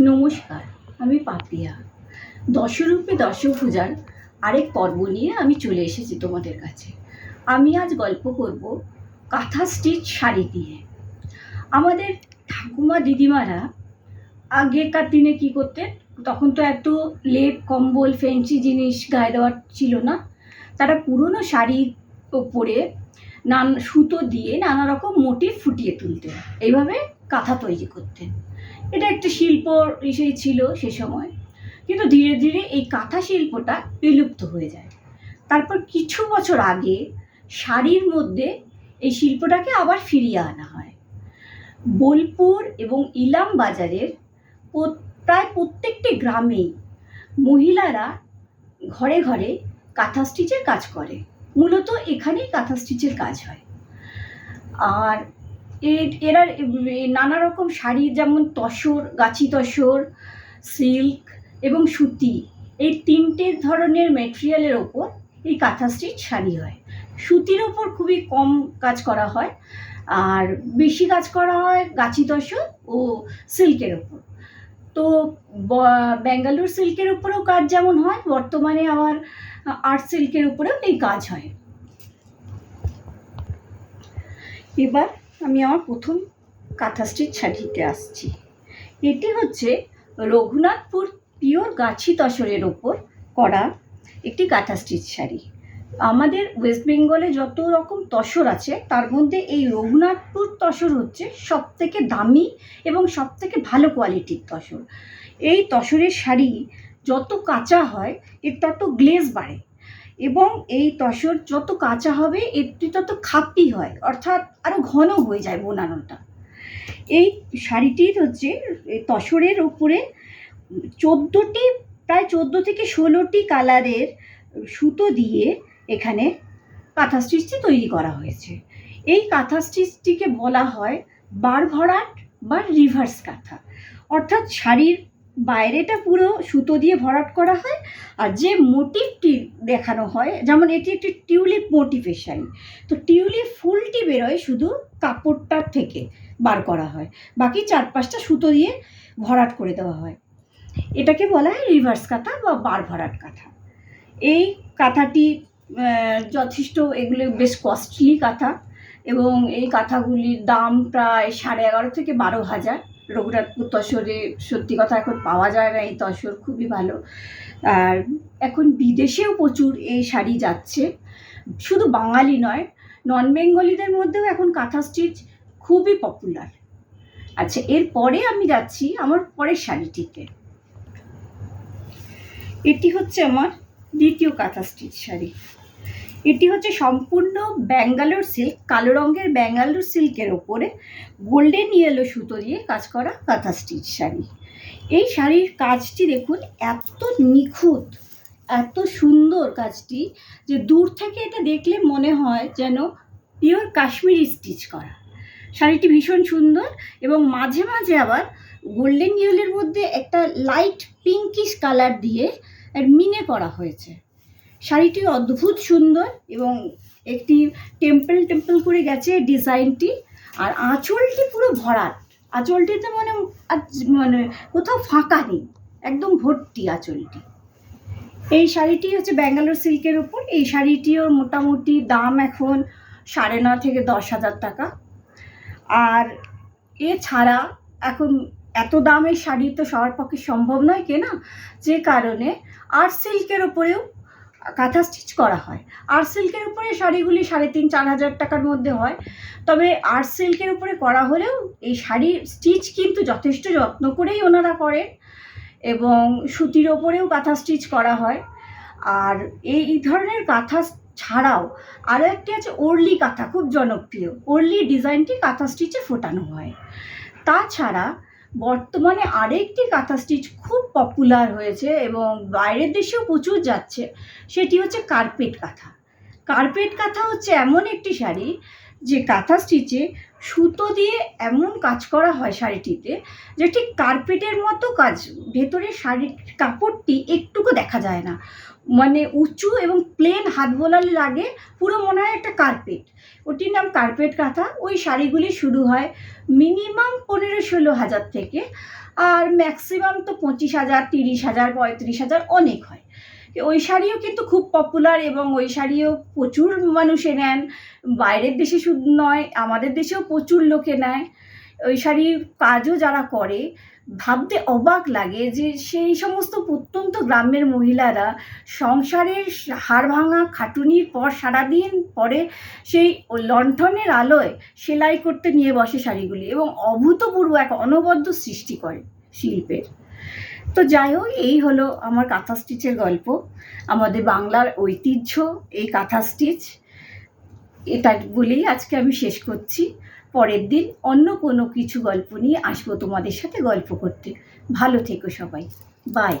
নমস্কার, আমি পাপিয়া। দশরূপে দশভুজার আরেক পর্ব নিয়ে আমি চলে এসেছি তোমাদের কাছে। আমি আজ গল্প করব কাঁথা স্টিচ শাড়ি দিয়ে। আমাদের ঠাকুমা দিদিমারা আগেকার দিনে কি করতেন? তখন তো এত লেপ, কম্বল ফেন্সি জিনিস গায়ে দেওয়ার ছিল না। তারা পুরনো শাড়ির ওপরে নান, সুতো দিয়ে নানা রকম মোটিভ ফুটিয়ে তুলতেন। এইভাবে কাঁথা তৈরি করতেন। এটা একটা শিল্প সেই ছিল সে সময়। কিন্তু ধীরে ধীরে এই কাঁথা শিল্পটা বিলুপ্ত হয়ে যায়। তারপর কিছু বছর আগে শাড়ির মধ্যে এই শিল্পটাকে আবার ফিরিয়ে আনা হয়। বোলপুর এবং ইলাম বাজারের প্রায় প্রত্যেকটি গ্রামেই মহিলারা ঘরে ঘরে কাঁথা স্টিচের কাজ করে। মূলত এখানেই কাঁথা স্টিচের কাজ হয়। আর এরা নানা রকম শাড়ি যেমন তসর, গাছি তসর, সিল্ক এবং সুতি, এই তিনটে ধরনের মেটেরিয়ালের ওপর এই কাঁথা স্টিচ শাড়ি হয়। সুতির ওপর খুবই কম কাজ করা হয়, আর বেশি কাজ করা হয় গাছি তসর ও সিল্কের ওপর। তো, ব- ব্যাঙ্গালোর সিল্কের উপরেও কাজ যেমন হয়, বর্তমানে আবার আর্ট সিল্কের উপরেও এই কাজ হয়। এবার আমি আমার প্রথম কাঁথা স্টিচ শাড়িতে আসছি। এটি হচ্ছে রঘুনাথপুর পিওর গাছি তসরের ওপর করা একটি কাঁথা স্টিচ শাড়ি। আমাদের ওয়েস্ট বেঙ্গলে যত রকম তসর আছে, তার মধ্যে এই রঘুনাথপুর তসর হচ্ছে সব থেকে দামি এবং সব থেকে ভালো কোয়ালিটির তসর। এই তসরের শাড়ি যত কাঁচা হয়, এর তত গ্লেজ বাড়ে। এবং এই তসর যত কাঁচা হবে, এটি তত খাপ্পি হয়, অর্থাৎ আরও ঘন হয়ে যায় বোনানোটা এই শাড়িটির হচ্ছে তসরের উপরে চোদ্দোটি, প্রায় চোদ্দ থেকে ষোলোটি কালারের সুতো দিয়ে এখানে কাঁথা স্টিচটি তৈরি করা হয়েছে। এই কাঁথা স্টিচটিকে বলা হয় বার ভরাট বা রিভার্স কাঁথা। অর্থাৎ শাড়ির বাইরেটা পুরো সুতো দিয়ে ভরাট করা হয় আর যে মোটিভটি দেখানো হয়, যেমন এটি একটি টিউলিপ মোটিভের শাড়ি তো টিউলিপ ফুলটি বেরোয় শুধু কাপড়টার থেকে বার করা হয়, বাকি চার পাঁচটা সুতো দিয়ে ভরাট করে দেওয়া হয়। এটাকে বলা হয় রিভার্স কাঁথা বা বার ভরাট কাঁথা। এই কাঁথাটি যথেষ্ট এগুলো বেশ কস্টলি কাঁথা এবং এই কাঁথাগুলির দাম প্রায় সাড়ে এগারো থেকে বারো হাজার। রঘুনাথপুর তসরে সত্যি কথা এখন পাওয়া যায় না, এই তসর খুবই ভালো। আর এখন বিদেশেও প্রচুর এই শাড়ি যাচ্ছে। শুধু বাঙালি নয় নন বেঙ্গলিদের মধ্যেও এখন কাঁথা স্টিচ খুবই পপুলার আচ্ছা এরপরে আমি যাচ্ছি আমার পরের শাড়িটিতে। এটি হচ্ছে আমার দ্বিতীয় কাঁথা স্টিচ শাড়ি। এটি হচ্ছে সম্পূর্ণ ব্যাঙ্গালোর সিল্ক, কালো রঙের ব্যাঙ্গালোর সিল্কের ওপরে গোল্ডেন ইয়েলো সুতো দিয়ে কাজ করা কাঁথা স্টিচ শাড়ি। এই শাড়ির কাজটি দেখুন, এত নিখুঁত, এত সুন্দর কাজটি যে দূর থেকে এটা দেখলে মনে হয় যেন পিওর কাশ্মীরি স্টিচ করা। শাড়িটি ভীষণ সুন্দর এবং মাঝে মাঝে আবার গোল্ডেন ইয়েলের মধ্যে একটা লাইট পিঙ্কিশ কালার দিয়ে মিনে করা হয়েছে। শাড়িটি অদ্ভুত সুন্দর এবং একটি টেম্পল টেম্পল করে গেছে ডিজাইনটি। আর আঁচলটি পুরো ভরাট। আঁচলটিতে মানে মানে কোথাও ফাঁকা নেই। একদম ভর্তি আঁচলটি। এই শাড়িটি হচ্ছে ব্যাঙ্গালোর সিল্কের উপর। এই শাড়িটিও মোটামুটি দাম এখন সাড়ে ন থেকে দশ হাজার টাকা। আর এছাড়া এখন এত দামের শাড়ি তো সবার পক্ষে সম্ভব নয় কেনা। যে কারণে আর সিল্কের ওপরেও কাঁথা স্টিচ করা হয়। আর সিল্কের উপরে শাড়িগুলি সাড়ে তিন, চার হাজার টাকার মধ্যে হয়। তবে আর্ট সিল্কের উপরে করা হলেও এই শাড়ির স্টিচ কিন্তু যথেষ্ট যত্ন করেই ওনারা করেন এবং সুতির ওপরেও কাঁথা স্টিচ করা হয়। আর এই ধরনের কাঁথা ছাড়াও আরও একটি আছে ওরলি কাঁথা, খুব জনপ্রিয়। ওরলি ডিজাইনটি কাঁথা স্টিচে ফোটানো হয়। তাছাড়া বর্তমানে আরেকটি কাঁথা স্টিচ খুব পপুলার হয়েছে এবং বাইরের দেশেও প্রচুর যাচ্ছে, সেটি হচ্ছে কার্পেট কাঁথা। কার্পেট কাঁথা হচ্ছে এমন একটি শাড়ি যে কাঁথা স্টিচে সুতো দিয়ে এমন কাজ করা হয় শাড়িটিতে যে ঠিক কার্পেটের মতো কাজ ভেতরে শাড়ির কাপড়টি একটুকু দেখা যায় না। মানে উঁচু এবং প্লেন হাত বোলালে লাগে, পুরো মনে হয় একটা কার্পেট ওটির নাম কার্পেট কাঁথা। ওই শাড়িগুলি শুরু হয় মিনিমাম পনেরো ষোলো হাজার থেকে, আর ম্যাক্সিমাম তো পঁচিশ হাজার, তিরিশ হাজার, পঁয়ত্রিশ হাজার অনেক হয়। ওই শাড়িও কিন্তু খুব পপুলার এবং ওই শাড়িও প্রচুর মানুষে নেন। বাইরের দেশে শুধু নয়, আমাদের দেশেও প্রচুর লোকে নেয়। ওই শাড়ির কাজও যারা করে ভাবতে অবাক লাগে যে সেই সমস্ত প্রত্যন্ত গ্রামের মহিলারা সংসারের হাড় ভাঙা খাটুনির পর সারাদিন পরে সেই লণ্ঠনের আলোয় সেলাই করতে নিয়ে বসে শাড়িগুলি এবং অভূতপূর্ব এক অনবদ্য সৃষ্টি করে শিল্পের। তো যাই হোক, এই হলো আমার কাঁথা স্টিচের গল্প। আমাদের বাংলার ঐতিহ্য, এই কাঁথা স্টিচ। এটা বলেই আজকে আমি শেষ করছি। পরের দিন অন্য কোনো কিছু গল্প নিয়ে আসব তোমাদের সাথে গল্প করতে। ভালো থেকো সবাই। বাই